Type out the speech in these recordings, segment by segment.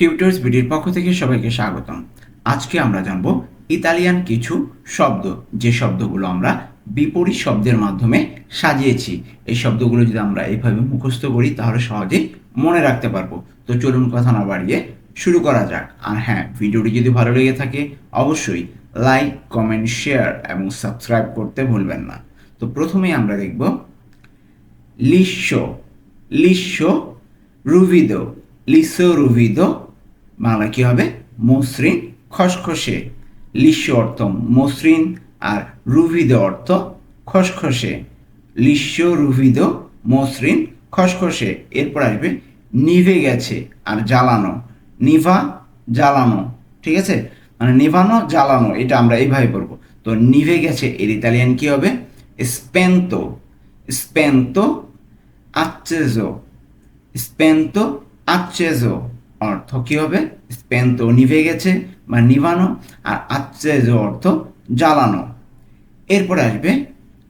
Tutors বিডির পক্ষ থেকে সবাইকে স্বাগতম। আজকে আমরা জানব ইতালিয়ান কিছু শব্দ, যে শব্দগুলো আমরা বিপরীত শব্দের মাধ্যমে সাজিয়েছি। এই শব্দগুলো যদি আমরা এইভাবে মুখস্থ করি, তাহলে সহজেই মনে রাখতে পারব। তো চলুন কথা না বাড়িয়ে শুরু করা যাক। আর হ্যাঁ ভিডিওটি যদি ভালো লেগে থাকে, অবশ্যই লাইক, কমেন্ট, শেয়ার এবং সাবস্ক্রাইব করতে ভুলবেন না। তো প্রথমেই আমরা দেখব লিস্য লিস্য রুভিদো, লিসো রুভিদো বাংলা কি হবে? মসৃণ খসখসে। লিস্য অর্থ মসৃণ আর রুভিদ অর্থ খসখসে। লিস্য, রুভিদো, মসৃণ, খসখসে। এরপর আসবে নিভে গেছে আর জ্বালানো। নিভা, জ্বালানো। ঠিক আছে? মানে নিভানো, জ্বালানো, এটা আমরা এইভাবে পড়ব। তো নিভে গেছে, এর ইতালিয়ান কি হবে? স্পেন্তো। স্পেন্তো, আচ্চেজো। স্পেন্তো acceso অর্থ কি হবে? স্পেন্তো নিভে গেছে, বা নিভানো, আর acceso অর্থ, জ্বালানো। এরপরে আসবে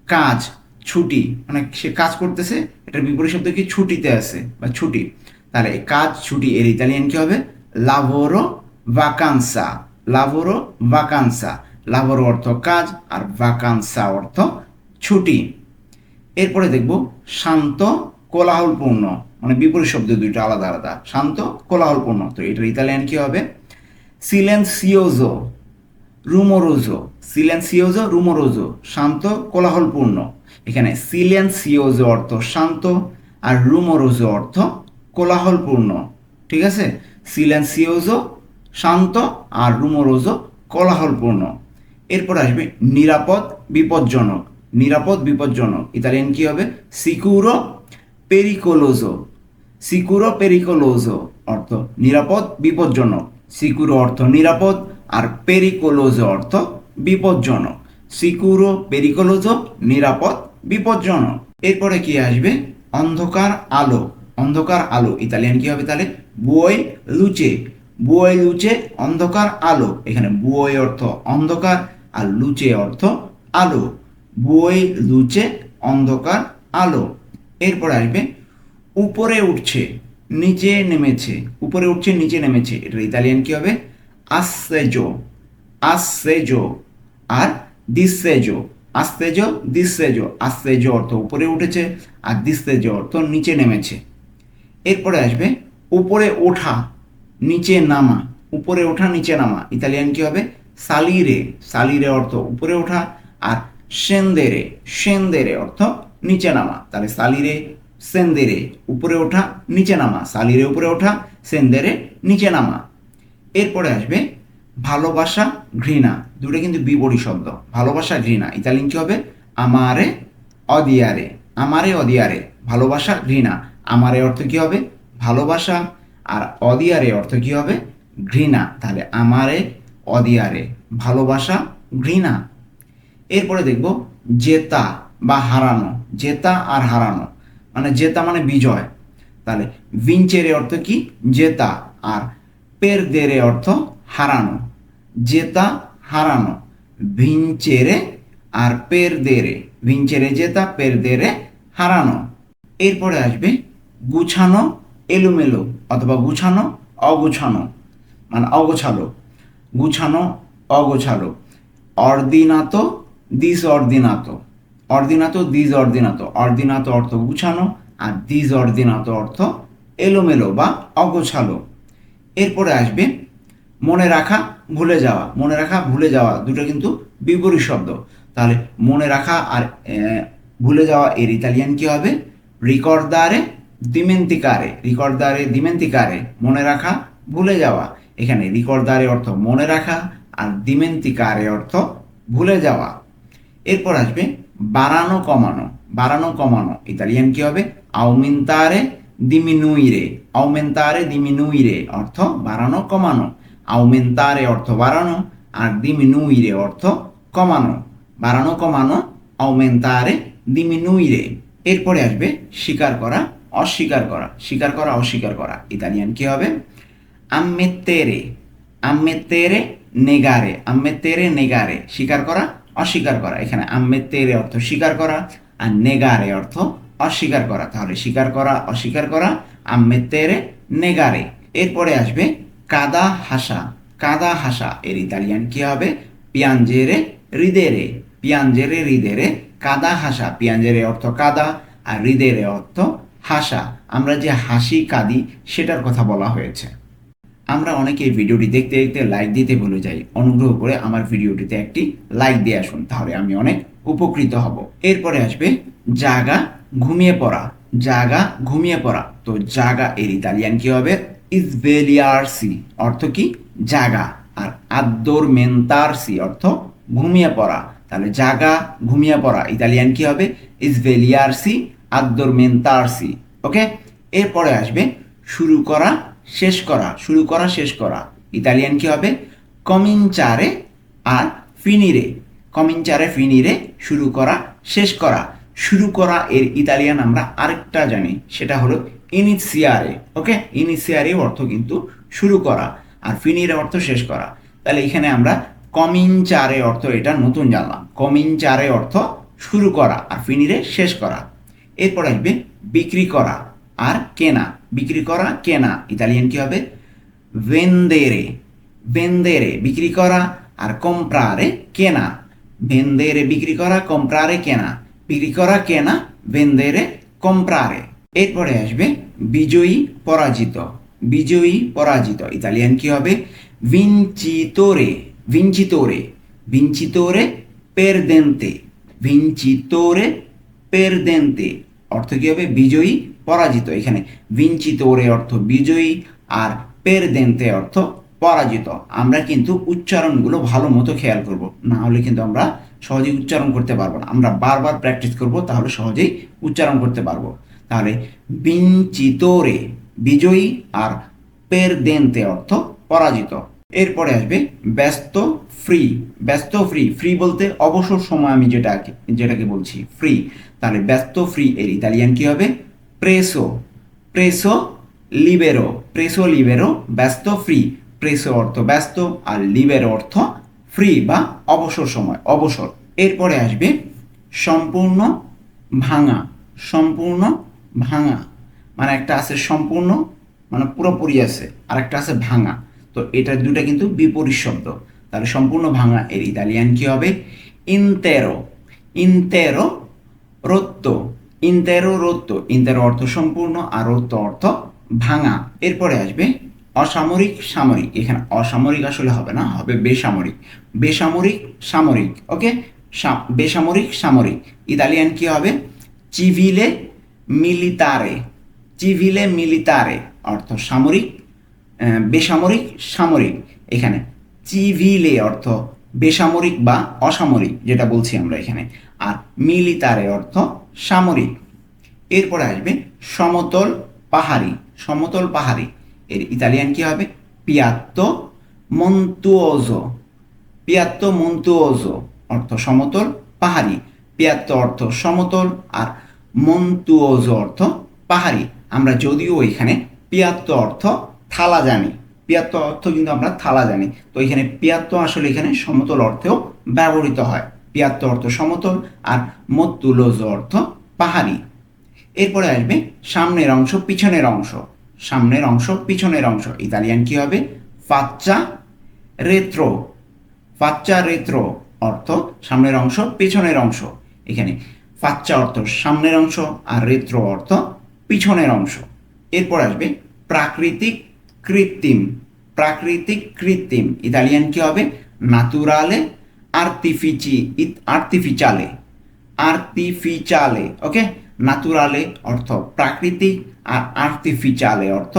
কাজ, ছুটি। মানে সে কাজ করতেছে, এটার বিপরীত শব্দ কি? ছুটিতে আছে, বা ছুটি। তাহলে কাজ, ছুটি এর ইতালিয়ান কি হবে? লাভোরো ভাকান্সা লাভোরো ভাকান্সা লাভোরো অর্থ কাজ, আর ভাকান্সা অর্থ ছুটি। এরপরে দেখব শান্ত কোলাহলপূর্ণ মানে বিপরীত শব্দ দুইটা আলাদা আলাদা, শান্ত, কোলাহলপূর্ণ। তো এটার ইতালিয়ান কি হবে? সিলেন্সিওজো রুমোরোজো সিলেন্সিওজো রুমোরোজো শান্ত, কোলাহলপূর্ণ। এখানে সিলেন্সিওজো অর্থ শান্ত আর রুমোরোজো অর্থ কোলাহলপূর্ণ। ঠিক আছে? সিলেন্সিওজো শান্ত আর রুমোরোজো কোলাহলপূর্ণ। এরপর আসবে নিরাপদ, বিপজ্জনক। নিরাপদ, বিপজ্জনক। ইতালিয়ান কি হবে? সিকুরো পেরিকোলোজো সিকুরো পেরিকোলোজো অর্থ নিরাপদ বিপজ্জনক সিকুরো অর্থ নিরাপদ আর পেরিকোলোজো অর্থ বিপজ্জনক সিকুরো পেরিকোলোজো নিরাপদ বিপজ্জনক এরপরে কি আসবে অন্ধকার আলো অন্ধকার আলো ইতালিয়ান কি হবে তাহলে বুয় লুচে বুয় লুচে অন্ধকার আলো এখানে বুয় অর্থ অন্ধকার আর লুচে অর্থ আলো বই লুচে অন্ধকার আলো এরপর আসবে, উপরে উঠছে, নিচে নেমেছে, উপরে উঠছে, নিচে নেমেছে এটা ইতালিয়ান কি হবে? আসেজো আসেজো আর দিসেজো আস্তেজো দিসেজো আস্তেজো অর্থ উপরে উঠেছে আর দিসেজো অর্থ নিচে নেমেছে। এরপরে আসবে, উপরে ওঠা, নিচে নামা, উপরে ওঠা, নিচে নামা, ইতালিয়ান কি হবে? সালিরে সালিরে অর্থ উপরে ওঠা আর সেন্দেরে সেন্দেরে অর্থ নিচে নামা। তাহলে সালিরে, সেন্দেরে উপরে ওঠা, নিচে নামা। সালিরে উপরে ওঠা, সেন্দেরে নিচে নামা। এরপরে আসবে, ভালোবাসা, ঘৃণা। দুটো কিন্তু বিপরীত শব্দ। ভালোবাসা, ঘৃণা। ইতালিয়ান কি হবে? আমারে, অদিয়ারে। আমারে, অদিয়ারে। ভালোবাসা, ঘৃণা। আমারে অর্থ কি হবে? ভালোবাসা। আর অদিয়ারে অর্থ কি হবে? ঘৃণা। তাহলে আমারে, অদিয়ারে। ভালোবাসা, ঘৃণা। এরপরে দেখব, জেতা। বা হারানো, জেতা আর হারানো। মানে জেতা মানে বিজয়। তাহলে ভিঞ্চেরে অর্থ কি? জেতা। আর পেরদেরে অর্থ হারানো। জেতা, হারানো। ভিঞ্চেরে আর পেরদেরে ভিঞ্চেরে জেতা, পেরদেরে হারানো। এরপরে আসবে গুছানো, এলোমেলো অথবা গুছানো, অগুছানো। মানে অগোছালো। গুছানো, অগোছালো। অর্দিনাতো দিস অর্দিনাতো দিস অর্দিনাতো অর্দিনাতো অর্থ গুছানো আর দিস অর্দিনাত অর্থ এলোমেলো বা অগোছালো। এরপরে আসবে মনে রাখা, ভুলে যাওয়া। মনে রাখা, ভুলে যাওয়া দুটো কিন্তু বিপরীত শব্দ। তাহলে মনে রাখা আর ভুলে যাওয়া এর ইতালিয়ান কি হবে? রিকর্দারে দিমেন্তিকারে। রিকর্দারে দিমেন্তিকারে। মনে রাখা, ভুলে যাওয়া। এখানে রিকর্দারে অর্থ মনে রাখা আর দিমেন্তিকারে অর্থ ভুলে যাওয়া। এরপর আসবে বাড়ানো কমানো বাড়ানো কমানো। ইতালিয়ান কি হবে? আউমিন্তারে দিমিনুইরে আউমেন্তারে দিমিনুইরে অর্থ বাড়ানো, কমানো। আউমেন্তারে অর্থ বাড়ানো আর দিমিনুইরে অর্থ কমানো। বাড়ানো, কমানো আউমেন্তারে দিমিনুইরে এরপরে আসবে স্বীকার করা, অস্বীকার করা। স্বীকার করা, অস্বীকার করা। ইতালিয়ান কি হবে? Ammettere ammettere নেগারে ammettere নেগারে স্বীকার করা অস্বীকার করা। এখানে ammettere অর্থ স্বীকার করা আর নেগারে অর্থ অস্বীকার করা। তাহলে স্বীকার করা, অস্বীকার করা ammettere নেগারে। এরপরে আসবে কাদা হাসা। কাদা হাসা, এর ইতালিয়ান কি হবে? পিয়াঞ্জেরে রিদেরে পিয়াঞ্জেরে রিদেরে কাদা হাসা। পিয়াঞ্জেরে অর্থ কাদা আর হৃদয়ের অর্থ হাসা। আমরা যে হাসি কাঁদি, সেটার কথা বলা হয়েছে। আমরা অনেকে এই ভিডিওটি দেখতে দেখতে লাইক দিতে ভুলে যাই। অনুগ্রহ করে আমার ভিডিওটিতে একটি লাইক দিয়ে আসুন, তাহলে আমি অনেক উপকৃত হব। এরপরে আসবে জাগা ঘুমিয়ে পড়া। জাগা ঘুমিয়ে পড়া। তো জাগা এর ইতালিয়ান কি হবে? ইসবেলিয়ারসি অর্থ কি? জাগা। আর আদ্দোর মেন্তারসি অর্থ ঘুমিয়ে পড়া। তাহলে জাগা ঘুমিয়ে পড়া, ইতালিয়ান কি হবে? ইসবেলিয়ারসি আদ্দরমেন্তারসি ওকে এরপরে আসবে শুরু করা শেষ করা, শুরু করা, শেষ করা। ইতালিয়ান কি হবে? কমিনচারে আর ফিনিরে। কমিনচারে, ফিনিরে, শুরু করা, শেষ করা। শুরু করা এর ইতালিয়ান আমরা আরেকটা জানি, সেটা হলো ইনিসিয়ারে ওকে? ইনিসিয়ারে অর্থ কিন্তু শুরু করা আর ফিনিরে অর্থ শেষ করা। তাহলে এখানে আমরা কমিনচারে অর্থ এটা নতুন জানলাম। কমিনচারে অর্থ শুরু করা আর ফিনিরে শেষ করা। এরপর আসবে বিক্রি করা আর কেনা। বিক্রি করা, কেনা। ইতালিয়ান কি হবে? ভেন্দেরে ভেন্দেরে বিক্রি করা আর কম্প্রারে কেনা। ভেন্দেরে বিক্রি করা কম্প্রারে কেনা। বিক্রি করা, কেনা ভেন্দেরে কম্প্রারে এরপরে আসবে বিজয়ী, পরাজিত। বিজয়ী, পরাজিত। ইতালিয়ান কি হবে? ভিঞ্চিতোরে ভিঞ্চিতোরে ভিঞ্চিতোরে পেরদেন্তে ভিঞ্চিতোরে পেরদেন্তে অর্থ কি হবে? বিজয়ী পরাজিত। এখানে ভিঞ্চিতোরে অর্থ বিজয়ী আর পেরদেন্তে অর্থ পরাজিত। আমরা কিন্তু উচ্চারণগুলো ভালো মতো খেয়াল করব। না হলে কিন্তু আমরা সহজেই উচ্চারণ করতে পারব না। আমরা বারবার প্র্যাকটিস করব, তাহলে সহজেই উচ্চারণ করতে পারব। তাহলে বিঞ্চিতোরে বিজয়ী আর পেরদেন্তে অর্থ পরাজিত। এরপরে আসবে ব্যস্ত ফ্রি ব্যস্ত ফ্রি ফ্রি বলতে অবসর সময় আমি যেটাকে যেটাকে বলছি ফ্রি তাহলে ব্যস্ত ফ্রি এর ইতালিয়ান কি হবে? প্রেসো প্রেসো লিবেরো প্রেসো লিবেরো ব্যস্ত ফ্রি প্রেসো অর্থ ব্যস্ত আর লিবেরো অর্থ ফ্রি বা অবসর সময়, অবসর। এরপরে আসবে সম্পূর্ণ ভাঙা সম্পূর্ণ ভাঙা। মানে একটা আছে সম্পূর্ণ মানে পুরোপুরি আছে আর একটা আছে ভাঙা। তো এটা দুটা কিন্তু বিপরীত শব্দ। তাহলে সম্পূর্ণ ভাঙা, এর ইতালিয়ান কি হবে? ইনতেরো ইনতেরো রত্তো ইনতেরো রত্তো ইনতেরো অর্থ সম্পূর্ণ, আর অর্থ ভাঙা। এরপরে আসবে অসামরিক সামরিক। এখানে অসামরিক আসলে হবে না, হবে বেসামরিক। বেসামরিক সামরিক, ওকে? বেসামরিক সামরিক। ইতালিয়ান কি হবে? চিভিলে মিলিতারে। চিভিলে মিলিতারে অর্থ সামরিক বেসামরিক সামরিক। এখানে চিভিলে অর্থ বেসামরিক বা অসামরিক, যেটা বলছি আমরা এখানে। আর মিলিতারে অর্থ সামরিক। এরপরে আসবে সমতল পাহাড়ি সমতল পাহাড়ি। এর ইতালিয়ান কি হবে? পিয়াত্তো মন্তুওজো পিয়াত্তো মন্তুওজো অর্থ সমতল পাহাড়ি। পিয়াত্তো অর্থ সমতল আর মন্তুওজো অর্থ পাহাড়ি। আমরা যদিও এখানে পিয়াত্তো অর্থ থালা জানি। পিয়াত্ত অর্থ কিন্তু আমরা থালা জানি। তো এখানে পিয়াত্ত আসলে এখানে সমতল অর্থেও ব্যবহৃত হয়। পিয়াত্ত অর্থ সমতল আর মত্তুলোজ অর্থ পাহাড়ি। এরপরে আসবে সামনের অংশ, পিছনের অংশ। সামনের অংশ, পিছনের অংশ। ইতালিয়ান কি হবে? ফাচ্চা রেত্রো ফাচ্চা রেত্রো অর্থ সামনের অংশ, পেছনের অংশ। এখানে ফাচ্চা অর্থ সামনের অংশ আর রেত্রো অর্থ পিছনের অংশ। এরপর আসবে প্রাকৃতিক কৃত্রিম। প্রাকৃতিক কৃত্রিম। ইতালিয়ান কি হবে? নাতুরালে আর্টিফিচি আর্টিফিচালে আর্টিফিচালে ওকে নাতুরালে অর্থ প্রাকৃতিক আর আর্টিফিচালে অর্থ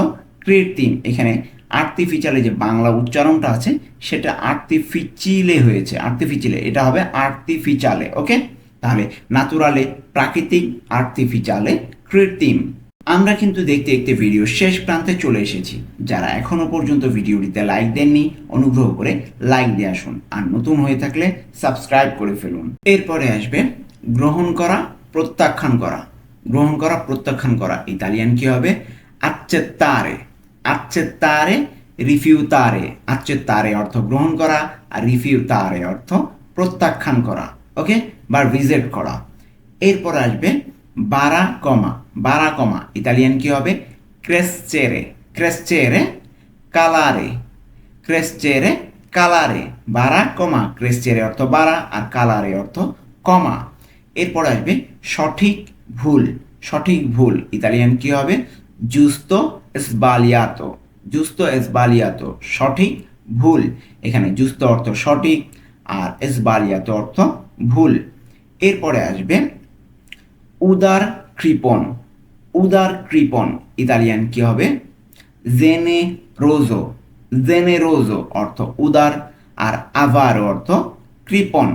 কৃত্রিম। এখানে আর্টিফিচালে যে বাংলা উচ্চারণটা আছে, সেটা আর্টিফিচিলে হয়েছে। আর্টিফিচিলে এটা হবে আর্টিফিচালে ওকে তাহলে নাতুরালে প্রাকৃতিক আর্টিফিচালে কৃত্রিম। আমরা কিন্তু দেখতে দেখতে ভিডিও শেষ প্রান্তে চলে এসেছি। যারা এখনও পর্যন্ত ভিডিওটিতে লাইক দেননি, অনুগ্রহ করে লাইক দিয়ে আসুন। আর নতুন হয়ে থাকলে সাবস্ক্রাইব করে ফেলুন। এরপরে আসবে গ্রহণ করা, প্রত্যাখ্যান করা। গ্রহণ করা, প্রত্যাখ্যান করা। ইতালিয়ান কি হবে? আচ্ছেত্তারে আচ্ছেত্তারে রিফিউতারে আচ্ছেত্তারে অর্থ গ্রহণ করা, আর রিফিউ তারে অর্থ প্রত্যাখ্যান করা। ওকে বা রিজেক্ট করা। এরপর আসবে বারা কমা বারা কমা। ইতালিয়ান কি হবে? ক্রেসচেরে ক্রেসচেরে কালারে ক্রেসচেরে কালারে বারা কমা। ক্রেসচেরে অর্থ বারা আর কালারে অর্থ কমা। এরপর আসবে সঠিক ভুল। সঠিক ভুল। ইতালিয়ান কি হবে? জুস্তো এসবালিয়াতো জুস্তো এসবালিয়াতো সঠিক ভুল। এখানে জুস্তো অর্থ সঠিক আর এসবালিয়াতো অর্থ ভুল। এরপরে আসবে উদার কৃপণ। উদার কৃপন ইতালিয়ান কি হবে? জেনে রোজো জেনে রোজো অর্থ উদার আর আভারো অর্থ কৃপন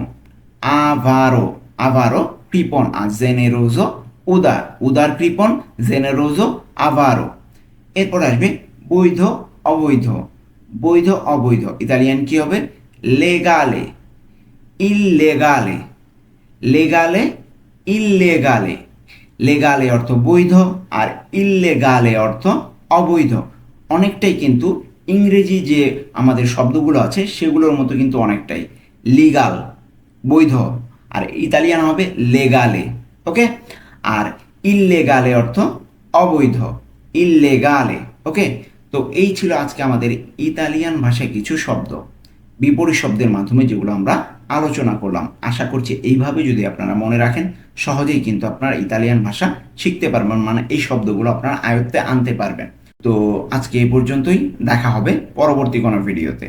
আভারো আভারো কৃপন আর জেনে রোজো উদার। উদার কৃপন জেনে রোজো আভারো। এরপর আসবে বৈধ, অবৈধ। বৈধ, অবৈধ, ইতালিয়ান কি হবে? লেগালে। ইললেগালে। লেগালে, ইললেগালে। লেগালে অর্থ বৈধ আর ইললেগালে অর্থ অবৈধ। অনেকটাই কিন্তু ইংরেজি যে আমাদের শব্দগুলো আছে, সেগুলোর মতো কিন্তু অনেকটাই। লিগাল বৈধ, আর ইতালিয়ান হবে লেগালে ওকে আর ইললেগালে অর্থ অবৈধ ইললেগালে ওকে তো এই ছিল আজকে আমাদের ইতালিয়ান ভাষায় কিছু শব্দ। বিপরীত শব্দের মাধ্যমে যেগুলো আমরা আলোচনা করলাম। আশা করছি এইভাবে যদি আপনারা মনে রাখেন, সহজেই কিন্তু আপনারা ইতালিয়ান ভাষা শিখতে পারবেন মানে এই শব্দগুলো আপনারা আয়ত্তে আনতে পারবেন। তো আজকে এই পর্যন্তই, দেখা হবে পরবর্তী কোনো ভিডিওতে।